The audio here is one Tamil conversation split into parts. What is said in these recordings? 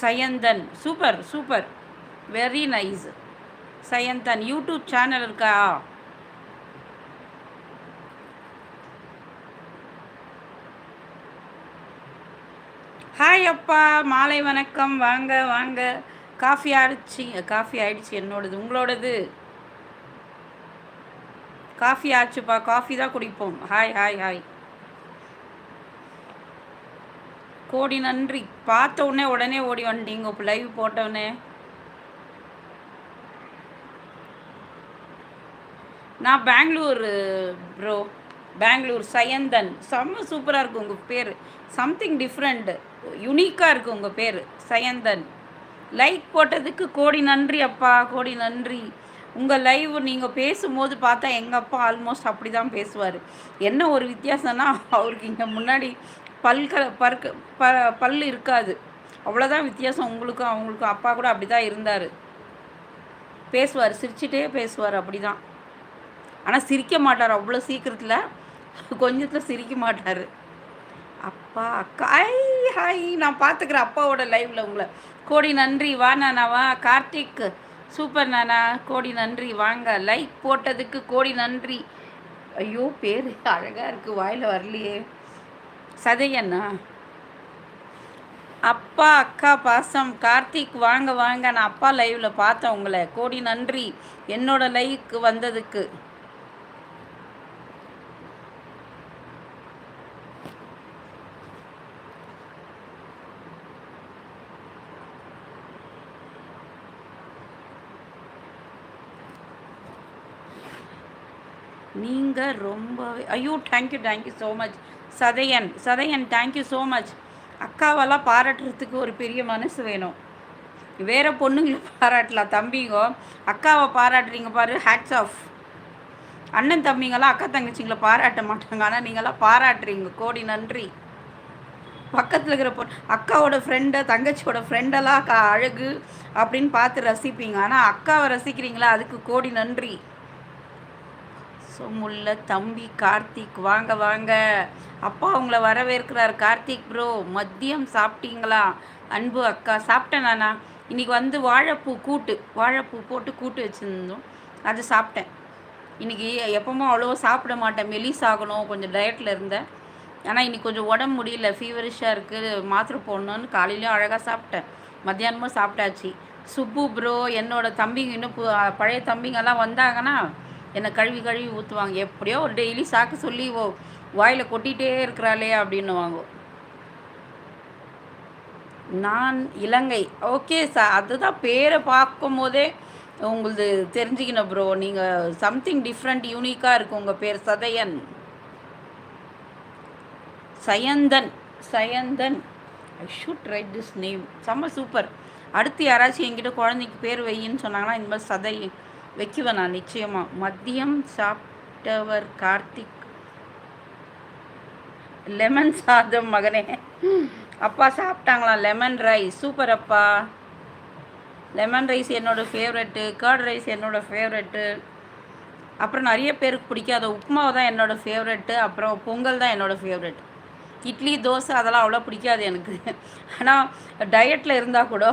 Sayanthan. Super super. Very nice Sayanthan YouTube channel இருக்கா? ஹாய் அப்பா மாலை வணக்கம். வாங்க வாங்க. காஃபி ஆயிடுச்சு காஃபி ஆயிடுச்சு என்னோடது. உங்களோடது? காஃபி ஆச்சுப்பா காஃபி தான் குடிப்போம். ஹாய் ஹாய் ஹாய் கோடி நன்றி. பார்த்த உடனே உடனே ஓடி வந்துட்டீங்க இப்போ லைவ் போட்டவுடனே நான் பெங்களூர் ப்ரோ பெங்களூர் சயந்தன். செம்ம சூப்பராக இருக்கும் உங்கள் பேர். சம்திங் டிஃப்ரெண்ட்டு யுனிக்காக இருக்குது உங்கள் பேர். சயந்தன். லைக் போட்டதுக்கு கோடி நன்றி அப்பா கோடி நன்றி. உங்கள் லைவ் நீங்கள் பேசும்போது பார்த்தா எங்கள் அப்பா ஆல்மோஸ்ட் அப்படி தான் பேசுவார். என்ன ஒரு வித்தியாசம்னா அவருக்கு இங்கே முன்னாடி பல்கல பற்க ப பல் இருக்காது. அவ்வளோதான் வித்தியாசம். உங்களுக்கும் அவங்களுக்கும் அப்பா கூட அப்படி தான் இருந்தார். பேசுவார் சிரிச்சிட்டே பேசுவார் அப்படி தான் ஆனால் சிரிக்க மாட்டார் அவ்வளோ சீக்கிரத்தில். கொஞ்சத்தில் சிரிக்க மாட்டார். அப்பா அக்கா ஐ ஹாய் நான் பார்த்துக்கிறேன் அப்பாவோட லைவில் உங்களை. கோடி நன்றி. வா நானா வா கார்த்திக். சூப்பர் நானா. கோடி நன்றி. வாங்க. லைக் போட்டதுக்கு கோடி நன்றி. ஐயோ பேர் அழகாக இருக்குது வாயில் வரலையே. சதையண்ணா அப்பா அக்கா பாசம் கார்த்திக் வாங்க வாங்க. நான் அப்பா லைவில் பார்த்தேன் உங்களை. கோடி நன்றி. என்னோட லைவுக்கு வந்ததுக்கு. நீங்கள் ரொம்பவே ஐயோ thank you thank you so much Sathaiyan Sathaiyan thank you so much அக்காவெல்லாம் பாராட்டுறதுக்கு ஒரு பெரிய மனசு வேணும். வேறு பொண்ணுங்களை பாராட்டலாம். தம்பிங்கோ அக்காவை பாராட்டுறீங்க பாரு ஹேட்ஸ் ஆஃப் அண்ணன் தம்பிங்கெல்லாம் அக்கா தங்கச்சிங்களை பாராட்ட மாட்டாங்க. ஆனால் நீங்களாம் பாராட்டுறீங்க. கோடி நன்றி. பக்கத்தில் இருக்கிற பொண்ணு அக்காவோட ஃப்ரெண்டை தங்கச்சியோட ஃப்ரெண்டெல்லாம் அக்கா அழகு அப்படின்னு பார்த்து ரசிப்பீங்க. ஆனால் அக்காவை ரசிக்கிறீங்களா? அதுக்கு கோடி நன்றி. சொமுல்ல தம்பி கார்த்திக் வாங்க வாங்க. அப்பா உங்களை வரவேற்கிறார். கார்த்திக் ப்ரோ மதியம் சாப்பிட்டீங்களா? அன்பு அக்கா சாப்பிட்டேன் நானா. இன்றைக்கி வந்து வாழைப்பூ கூட்டு வாழைப்பூ போட்டு கூட்டு வச்சுருந்தோம். அது சாப்பிட்டேன். இன்றைக்கி எப்பவுமே அவ்வளோ சாப்பிட மாட்டேன். மெலிஸ் ஆகணும். கொஞ்சம் டயட்டில் இருந்தேன். ஆனால் இன்றைக்கி கொஞ்சம் உடம்பு முடியல. ஃபீவரிஷாக இருக்குது மாத்திரை போடணுன்னு காலையிலையும் அழகாக சாப்பிட்டேன். மத்தியானமும் சாப்பிட்டாச்சு. சுப்பு ப்ரோ என்னோட தம்பிங்க இன்னும் பழைய தம்பிங்கெல்லாம் வந்தாங்கன்னா என்னை கழுவி கழுவி ஊற்றுவாங்க எப்படியோ ஒரு டெய்லி சாக்கு சொல்லி ஓ வாயில் கொட்டிகிட்டே இருக்கிறாளே அப்படின்னுவாங்க. நான் இலங்கை. ஓகே சார் அதுதான் பேரை பார்க்கும் போதே உங்களது தெரிஞ்சுக்கணும் ப்ரோ நீங்கள் சம்திங் டிஃப்ரெண்ட் யூனிக்காக இருக்கும் உங்கள் பேர். Sathayan. Sayanthan. Sayanthan. I should write this name செம்ம சூப்பர் அடுத்து யாராச்சும் என்கிட்ட குழந்தைக்கு பேர் வையின்னு சொன்னாங்கன்னா இந்த மாதிரி சதை வைக்குவேன் நான் நிச்சயமாக மதியம் சாப்பிட்டவர் கார்த்திக். லெமன் சாதம் மகனே. அப்பா சாப்பிட்டாங்களா? லெமன் ரைஸ் சூப்பர் அப்பா. லெமன் ரைஸ் என்னோடய ஃபேவரெட்டு கர்ட் ரைஸ் என்னோடய ஃபேவரெட்டு அப்புறம் நிறைய பேருக்கு பிடிக்காத உப்புமாவை தான் என்னோடய ஃபேவரெட்டு அப்புறம் பொங்கல் தான் என்னோடய ஃபேவரெட் இட்லி தோசை அதெல்லாம் அவ்வளோ பிடிக்காது எனக்கு. ஆனால் டயட்டில் இருந்தால் கூட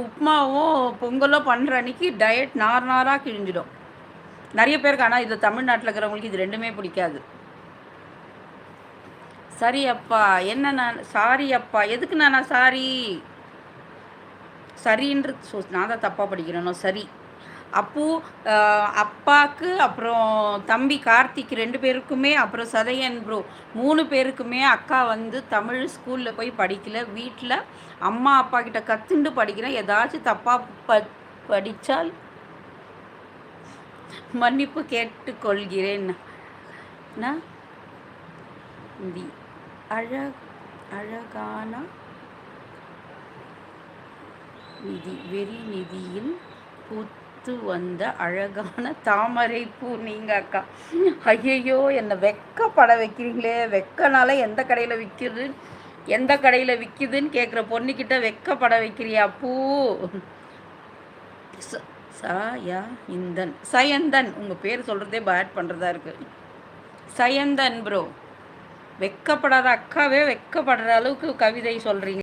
உப்புமாவும் பொங்கலோ பண்ணுற அன்றைக்கி டயட் நார் நாராக கிழிஞ்சிடும். நிறைய பேருக்கு ஆனால் இது தமிழ்நாட்டில் இருக்கிறவங்களுக்கு இது ரெண்டுமே பிடிக்காது. சரி அப்பா என்ன நான் சாரி அப்பா எதுக்கு நான் சாரி? சரின்றது நான் தான் தப்பாக படிக்கிறேனோ சரி. அப்பு அப்பாவுக்கு அப்புறம் தம்பி கார்த்திக் ரெண்டு பேருக்குமே அப்புறம் சதையன் ப்ரோ மூணு பேருக்குமே அக்கா வந்து தமிழ் ஸ்கூலில் போய் படிக்கல. வீட்டில் அம்மா அப்பா கிட்ட கற்றுண்டு படிக்கிறேன். ஏதாச்சும் தப்பாக ப படித்தால் மன்னிப்பு கேட்டுக்கொள்கிறேன். தி அழ அழகான நிதி வெறி நிதியில் பூ பூத்து வந்த அழகான தாமரை பூ நீங்கள் அக்கா. ஐயையோ என்னை வெக்கப்பட வைக்கிறீங்களே. வெக்கனால எந்த கடையில் விற்கிது எந்த கடையில் விற்கிதுன்னு கேட்குற பொண்ணுக்கிட்ட வெக்கப்பட வைக்கிறியா பூ? சாயா இந்தன். சயந்தன். உங்கள் பேர் சொல்கிறதே பேட் பண்ணுறதா இருக்குது சயந்தன் ப்ரோ வெக்கப்படாத அக்காவே வெக்கப்படுற அளவுக்கு கவிதை சொல்கிறீங்க